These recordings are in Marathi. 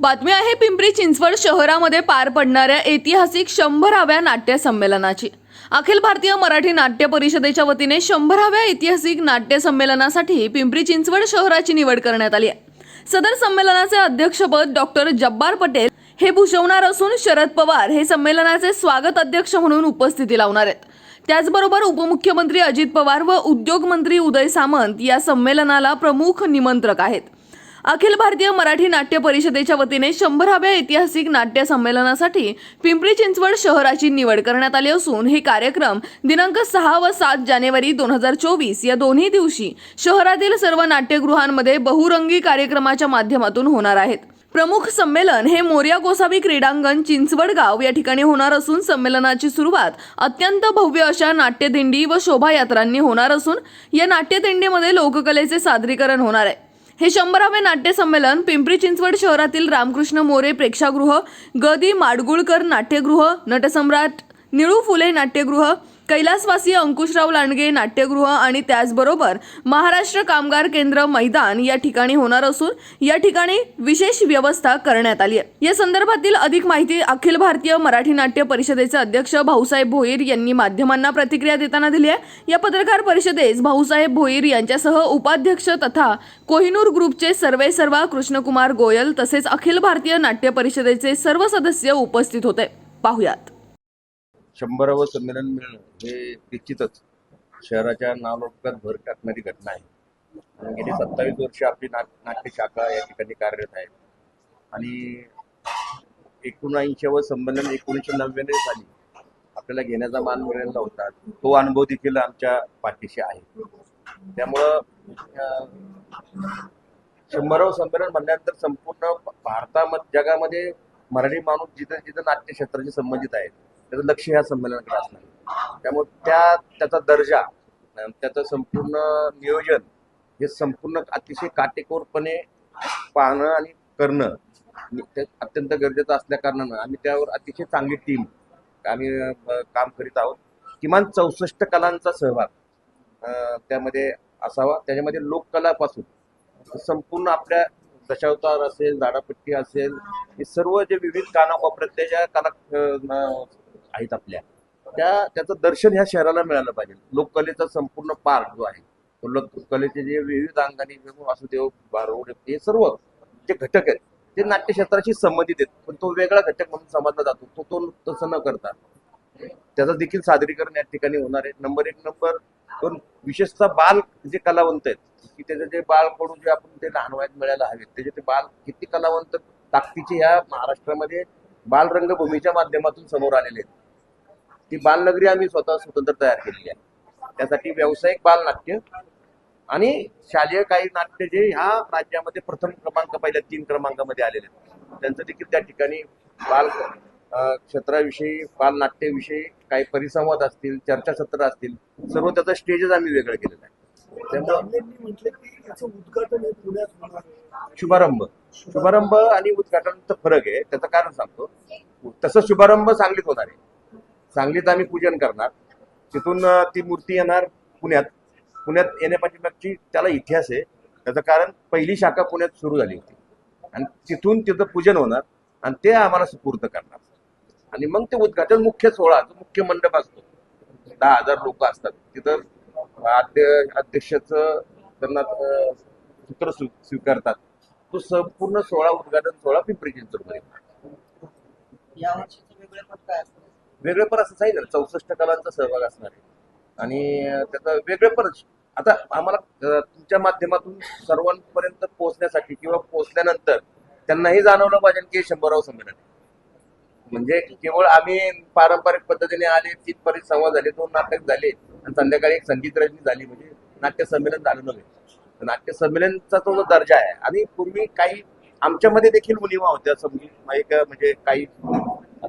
बातमी आहे पिंपरी चिंचवड शहरामध्ये पार पडणाऱ्या ऐतिहासिक शंभराव्या नाट्य संमेलनाची. अखिल भारतीय मराठी नाट्य परिषदेच्या वतीने शंभराव्या ऐतिहासिक नाट्य संमेलनासाठी पिंपरी चिंचवड शहराची निवड करण्यात आली आहे. सदर संमेलनाचे अध्यक्षपद डॉक्टर जब्बार पटेल हे भूषवणार असून शरद पवार हे संमेलनाचे स्वागत अध्यक्ष म्हणून उपस्थिती लावणार आहेत. त्याचबरोबर उपमुख्यमंत्री अजित पवार व उद्योग मंत्री उदय सामंत या संमेलनाला प्रमुख निमंत्रक आहेत. अखिल भारतीय मराठी नाट्य परिषदेच्या वतीने शंभराव्या ऐतिहासिक नाट्य संमेलनासाठी पिंपरी चिंचवड शहराची निवड करण्यात आली असून हे कार्यक्रम दिनांक सहा व सात जानेवारी दोन हजार चोवीस या दोन्ही दिवशी शहरातील सर्व नाट्यगृहांमध्ये बहुरंगी कार्यक्रमाच्या माध्यमातून होणार आहेत. प्रमुख संमेलन हे मोर्या गोसावी क्रीडांगण चिंचवड गाव या ठिकाणी होणार असून संमेलनाची सुरुवात अत्यंत भव्य अशा नाट्यदिंडी व शोभायात्रांनी होणार असून या नाट्यदिंडीमध्ये लोककलेचे सादरीकरण होणार आहे. हे शंभरावे नाट्यसंमेलन पिंपरी चिंचवड शहरातील रामकृष्ण मोरे प्रेक्षागृह गदी माडगुळकर नाट्यगृह नटसम्राट निळू फुले नाट्यगृह कैलासवासी अंकुशराव लांडगे नाट्यगृह आणि त्याचबरोबर महाराष्ट्र कामगार केंद्र मैदान या ठिकाणी होणार असून या ठिकाणी विशेष व्यवस्था करण्यात आली आहे. या संदर्भातील अधिक माहिती अखिल भारतीय मराठी नाट्य परिषदेचे अध्यक्ष भाऊसाहेब भोईर यांनी माध्यमांना प्रतिक्रिया देताना दिली आहे. या पत्रकार परिषदेस भाऊसाहेब भोईर यांच्यासह उपाध्यक्ष तथा कोहिनूर ग्रुपचे सर्वे सर्वा कृष्णकुमार गोयल तसेच अखिल भारतीय नाट्य परिषदेचे सर्व सदस्य उपस्थित होते. पाहुयात. शंभरावं संमेलन मिळणं हे निश्चितच शहराच्या नावलौकिकात भर टाकणारी घटना आहे. आणि गेली सत्तावीस वर्ष आपली नाट नाट्य शाखा या ठिकाणी कार्यरत आहे. आणि एकोणऐंशीवं संमेलन एकोणीसशे नव्याण्णव साली आपल्याला घेण्याचा मान मिळाला होता. तो अनुभव देखील आमच्या पाठीशी आहे. त्यामुळं शंभरावं संमेलन म्हणल्यानंतर संपूर्ण भारतामध्ये जगामध्ये मराठी माणूस जिथं जिथं नाट्यक्षेत्राशी संबंधित आहे त्याचं लक्ष ह्या संमेलनाकडे असणार. त्यामुळे त्या त्याचा दर्जा त्याचं संपूर्ण नियोजन हे संपूर्ण अतिशय काटेकोरपणे पाहणं आणि करणं अत्यंत गरजेचं असल्या कारणानं आम्ही त्यावर अतिशय चांगली टीम आम्ही काम करीत आहोत. किमान चौसष्ट कलांचा सहभाग त्यामध्ये असावा. त्याच्यामध्ये लोककलापासून संपूर्ण आपल्या दशावतार असेल झाडापट्टी असेल हे सर्व जे विविध कानाकोपऱ्यातल्या ज्या कला आहेत आपल्या. त्या त्याचं दर्शन ह्या शहराला मिळालं पाहिजे. लोककलेचा संपूर्ण पार्क जो आहे तो लोककलेचे जे विविध अंगाने वासुदेव बारोड हे सर्व जे घटक आहेत ते नाट्य क्षेत्राशी संबंधित आहेत. पण तो वेगळा घटक म्हणून समजला जातो. तो तो तसं न करता. त्याचं देखील सादरीकरण या ठिकाणी होणार आहे. नंबर एक नंबर दोन विशेषतः बाल जे कलावंत आहेत की त्याचे जे बाळकडू जे आपण ते लहान वयात मिळायला हवेत त्याचे ते बाल किती कलावंत ताकदीचे ह्या महाराष्ट्रामध्ये बालरंगभूमीच्या माध्यमातून समोर आलेले आहेत. ती बालनगरी आम्ही स्वतः स्वतंत्र तयार केलेली आहे. त्यासाठी व्यावसायिक बालनाट्य आणि शालेय काही नाट्य जे ह्या राज्यामध्ये प्रथम क्रमांक पहिल्या तीन क्रमांकामध्ये आलेले आहेत. त्यांचं देखील त्या ठिकाणी बाल क्षेत्राविषयी बालनाट्याविषयी काही परिसंवाद असतील चर्चासत्र असतील सर्व त्याचं स्टेजच आम्ही वेगळं केलेलं आहे. शुभारंभ. शुभारंभ आणि उद्घाटनाचा फरक आहे त्याचं कारण सांगतो. तसं शुभारंभ सांगलीत होणार आहे. सांगलीत आम्ही पूजन करणार. तिथून ती मूर्ती येणार पुण्यात. पुण्यात येण्यापाठीमागची त्याला इतिहास आहे. त्याचं कारण पहिली शाखा पुण्यात सुरू झाली होती. आणि तिथून तिथं पूजन होणार आणि ते आम्हाला सुपूर्द करणार. आणि मग ते उद्घाटन मुख्य सोहळा जो मुख्य मंडप असतो. दहा हजार लोक असतात. तिथं अध्यक्षाचं त्यांना सूत्र स्वीकारतात. तो संपूर्ण सोहळा उद्घाटन सोहळा पिंपरी चिंचवडमध्ये वेगळेपण वेगळे पण असं सांगितलं चौसष्ट कलांचा सहभाग असणार आहे. आणि त्याचा वेगळे पण आता आम्हाला तुमच्या माध्यमातून सर्वांपर्यंत पोहोचण्यासाठी किंवा पोहोचल्यानंतर त्यांनाही जाणवलं पाहिजे की शंभरराव शंभराव संमेलन म्हणजे केवळ आम्ही पारंपरिक पद्धतीने आले तीन संवाद झाले दोन नाटक झाले आणि संध्याकाळी एक संगीत रचनी झाली म्हणजे नाट्य संमेलन झालं नव्हे. नाट्य संमेलनचा तो जो दर्जा आहे आणि पूर्वी काही आमच्यामध्ये देखील मुलीमा होत्या समजून एक म्हणजे काही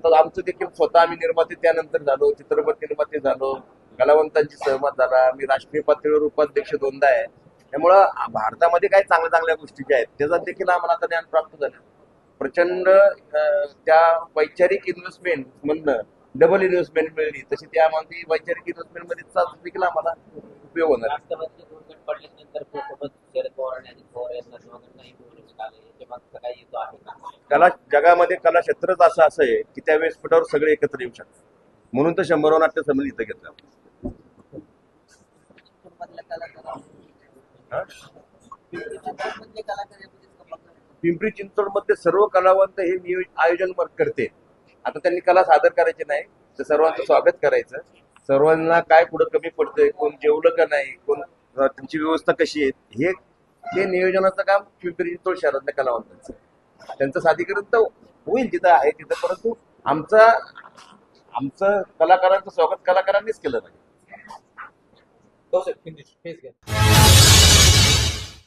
आता आमचं देखील स्वतः आम्ही निर्माते त्यानंतर झालो चित्रपट निर्माते झालो कलावंतांची सहमत झाला. मी राष्ट्रीय पातळीवर उपाध्यक्ष दोनदा आहे. त्यामुळं भारतामध्ये काही चांगल्या चांगल्या गोष्टी ज्या आहेत त्याचा देखील आम्हाला आता ज्ञान प्राप्त झालं. प्रचंड त्या वैचारिक इन्व्हेस्टमेंट म्हणणं डबल इन्व्हेस्टमेंट मिळली. तशी त्यामध्ये वैचारिक इन्व्हेस्टमेंटमध्ये देखील आम्हाला उपयोग होणार पडल्यानंतर शरद पवार आणि अजित पवार यांना काही आहे का? कला जगामध्ये कला क्षेत्रच असं असं आहे की त्या व्यासपीठावर सगळे एकत्र येऊ शकतात. म्हणून तर शंभरावं नाट्य संमेलन इथं घेतलं. पिंपरी चिंचवडमध्ये सर्व कलावंत हे आयोजन करते. आता त्यांनी कला सादर करायची नाही तर सर्वांचं स्वागत करायचं. सर्वांना काय पुढं कमी पडतंय कोण जेवलं का नाही कोण त्यांची व्यवस्था कशी आहे हे नियोजनाचं काम पिंपरी चिंचवड शहरातल्या कलावंतांचं. त्यांचं साधीकरण तर होईल तिथं आहे तिथं परंतु आमचा आमचं कलाकारांचं स्वागत कलाकारांनीच केलं नाही.